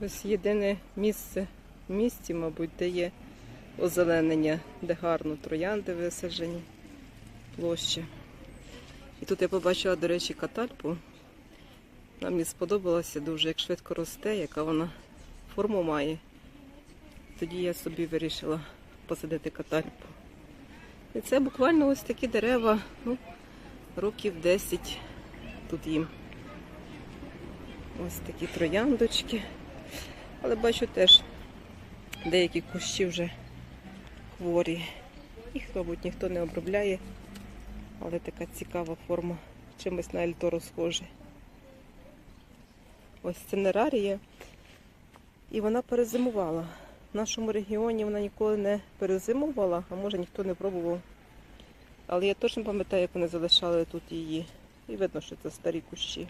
Ось єдине місце в місті, мабуть, де є озеленення, де гарно троянди висаджені, площа. І тут я побачила, до речі, катальпу. Вона мені сподобалася дуже, як швидко росте, яка вона форму має. Тоді я собі вирішила посадити катальпу. І це буквально ось такі дерева, ну, років 10 тут їм. Ось такі трояндочки. Але бачу теж деякі кущі вже хворі. Їх, мабуть, ніхто не обробляє, але така цікава форма, чимось на ельтору схоже. Ось цинерарія. І вона перезимувала. В нашому регіоні вона ніколи не перезимувала, а може ніхто не пробував. Але я точно пам'ятаю, як вони залишали тут її. І видно, що це старі кущі.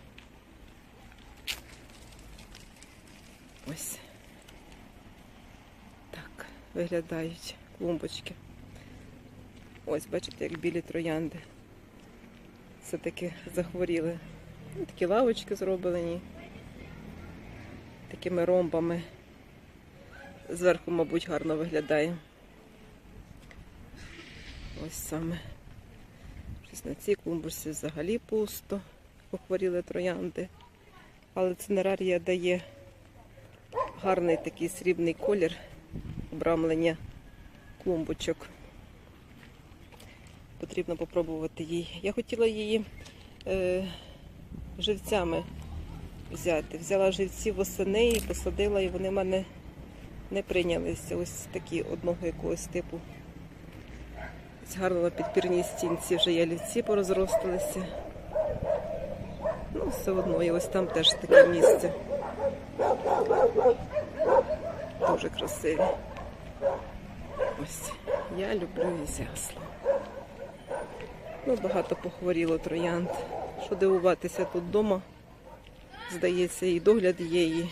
Ось. Так виглядають клумбочки. Ось, бачите, як білі троянди. Все-таки захворіли. Ну, Такі лавочки зроблені. Такими ромбами. Зверху, мабуть, гарно виглядає. Ось саме. Щось на цій клумбочці взагалі пусто. Похворіли троянди. Але цинерарія дає гарний такий срібний колір обрамлення клумбочок. Потрібно попробувати її. Я хотіла її е, живцями взяти. Взяла живці восени і посадила, і вони в мене не прийнялися. Ось такі одного якогось типу. Ось гарно на підпірній стінці вже ялівці порозросталися. Ну, все одно, і ось там теж таке місце. Дуже красиві. Ось, я люблю ізясло. Ну, багато похворіло троянд. Що дивуватися тут вдома, здається, і догляд є. І...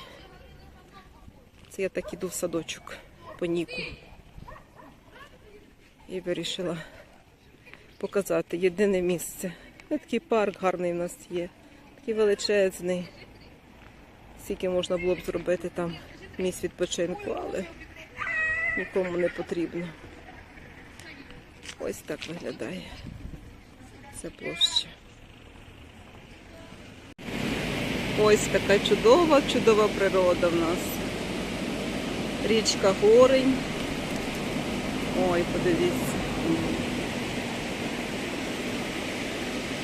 Це я так іду в садочок по Ніку. І вирішила показати єдине місце. Ось Такий парк гарний в нас є, такий величезний. Скільки можна було б зробити там місць відпочинку, але нікому не потрібно. Ось так виглядає ця площа. Ось така чудова, чудова природа в нас. Річка Горень. Ой, подивіться.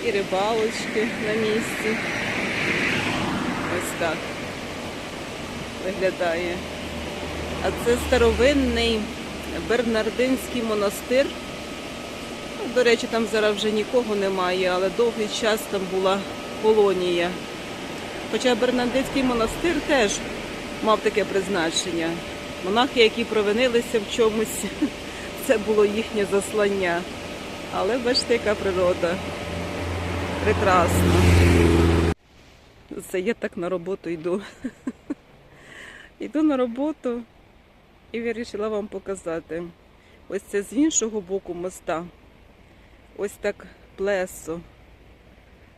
І рибалочки на місці. Ось так виглядає. А це старовинний Бернардинський монастир. Ну, До речі, там зараз вже нікого немає, але довгий час там була колонія. Хоча Бернардинський монастир теж мав таке призначення. Монахи, які провинилися в чомусь, це було їхнє заслання. Але бачите, яка природа. Прекрасна. Це я так на роботу йду. Йду на роботу і вирішила вам показати. Ось це з іншого боку моста. Ось так плесо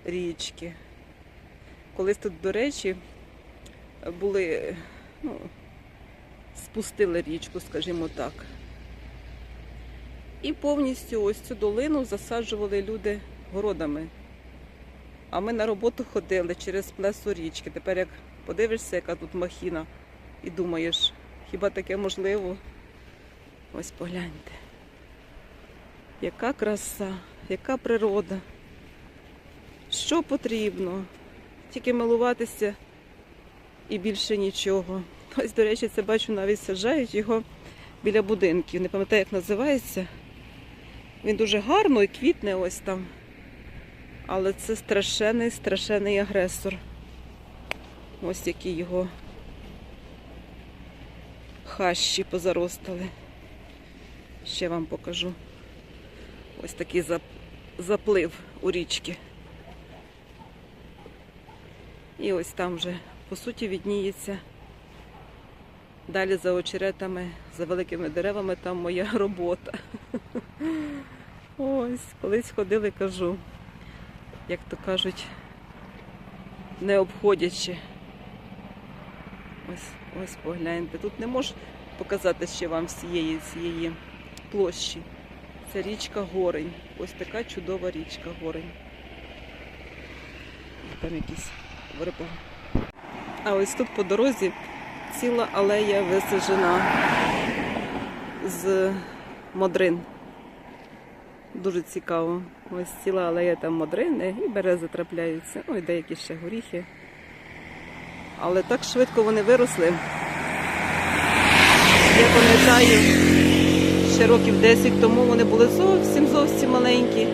річки. Колись тут, до речі, були, ну, спустили річку, скажімо так. І повністю ось цю долину засаджували люди городами. А ми на роботу ходили через плесо річки. Тепер як подивишся, яка тут махіна, і думаєш, хіба таке можливо? Ось погляньте. Яка краса, яка природа. Що потрібно? Тільки милуватися і більше нічого. Ось, до речі, це бачу, навіть саджають його біля будинків. Не пам'ятаю, як називається. Він дуже гарно і квітне ось там. Але це страшенний, страшенний агресор. Ось які його хащі позаростали. Ще вам покажу. Ось такий заплив у річки. І ось там вже, по суті, відніється. Далі за очеретами, за великими деревами, там моя робота. Ось, колись ходили, кажу, як то кажуть, не обходячи Ось, ось погляньте. Тут не можу показати ще вам всієї цієї площі. Це річка Горень. Ось така чудова річка Горень. Там якісь верба. А ось тут по дорозі ціла алея висаджена з модрин. Дуже цікаво. Ось ціла алея там модрини і берези трапляються. І деякі ще горіхи. Але так швидко вони виросли. Я пам'ятаю, ще років 10 тому вони були зовсім зовсім маленькі,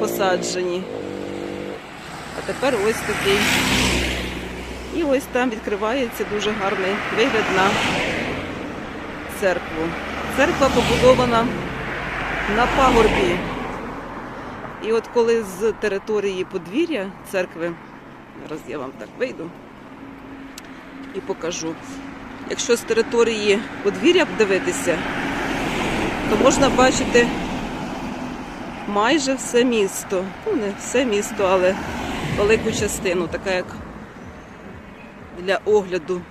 посаджені. А тепер ось такий. І ось там відкривається дуже гарний вигляд на церкву. Церква побудована на пагорбі. І от коли з території подвір'я церкви, зараз я вам так вийду і покажу. Якщо з території подвір'я дивитися, то можна бачити майже все місто. Ну, не все місто, але велику частину, така як для огляду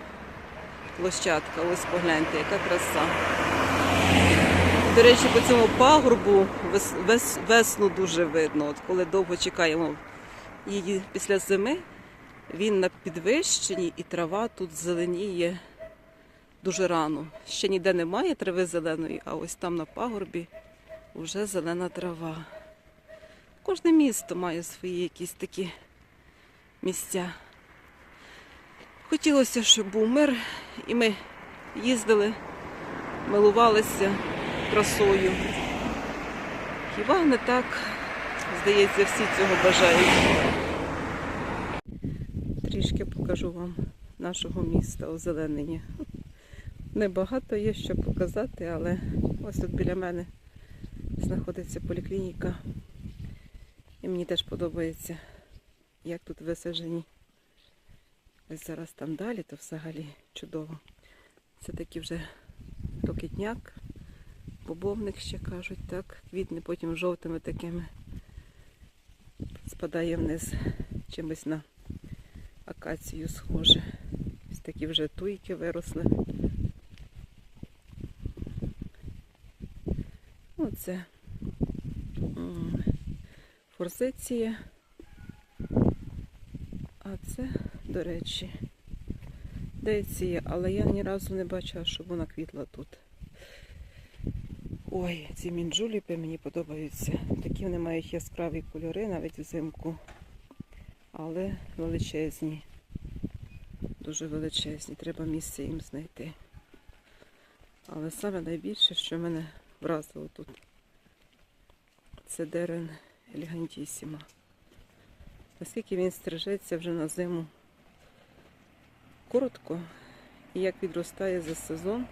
площадка. Ось погляньте, яка краса. До речі, по цьому пагорбу вес, вес, весну дуже видно. От коли довго чекаємо її після зими, він на підвищенні і трава тут зеленіє дуже рано. Ще ніде немає трави зеленої, а ось там на пагорбі вже зелена трава. Кожне місто має свої якісь такі місця. Хотілося, щоб був мир, і ми їздили, милувалися красою. Хіба не так? Здається, всі цього бажають. Трішки покажу вам нашого міста озеленення. Небагато є що показати, але ось тут біля мене знаходиться поліклініка. І мені теж подобається, як тут висаджені. Ось зараз там далі, то взагалі чудово. Це такий вже токітняк, бобовник ще кажуть, так. Квітне потім жовтими такими спадає вниз чимось на акацію схоже. Ось такі вже туйки виросли. Оце форзиція. А це, до речі, деція, але я ні разу не бачила, щоб вона квітла тут. Ой, ці мінджуліпи мені подобаються. Такі вони мають яскраві кольори навіть взимку. Але величезні. Дуже величезні. Треба місце їм знайти. Але саме найбільше, що мене вразило тут, це дерен елегантісіма. Оскільки він стрижеться вже на зиму коротко, і як відростає за сезон,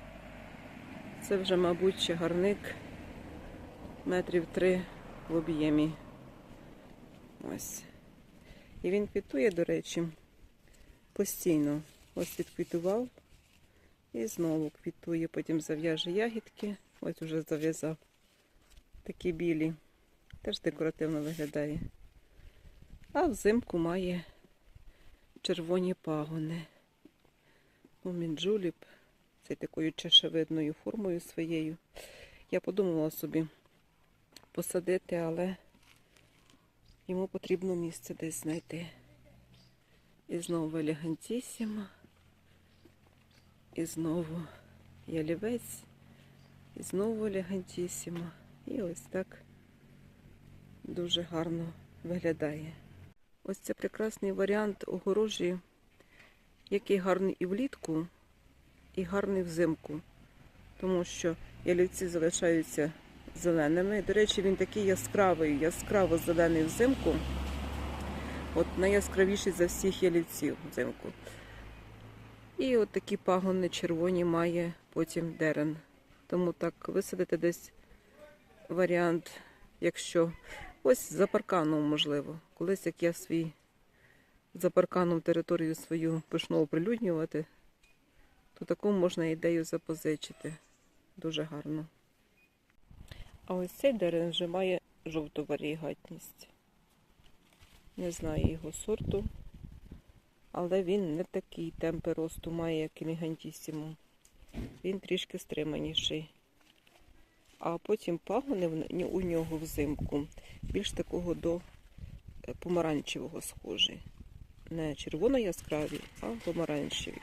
це вже, мабуть, чагарник метрів три в об'ємі. Ось. І він квітує, до речі, постійно. Ось відквітував і знову квітує, потім зав'яже ягідки. Ось уже зав'язав такі білі. Теж декоративно виглядає. А взимку має червоні пагони. Мумінджуліп. Це такою чашевидною формою своєю. Я подумала собі посадити, але йому потрібно місце десь знайти. І знову елегантісіма. І знову ялівець. І знову елегантісіма. І ось так дуже гарно виглядає. Ось це прекрасний варіант огорожі, який гарний і влітку, і гарний взимку. Тому що ялівці залишаються зеленими. До речі, він такий яскравий, яскраво зелений взимку. От найяскравіший за всіх ялівців взимку. І от такі пагони червоні має потім дерен. Тому так висадити десь варіант, якщо ось за парканом, можливо. Колись як я свій за парканом територію свою почну оприлюднювати, то таку можна ідею запозичити. Дуже гарно. А ось цей дерев вже має жовту варігатність. Не знаю його сорту, але він не такий темпи росту має, як Елегантісімо. Він трішки стриманіший. А потім пагони у нього взимку більш такого до е, помаранчевого схожий. Не червоно яскраві, а помаранчеві.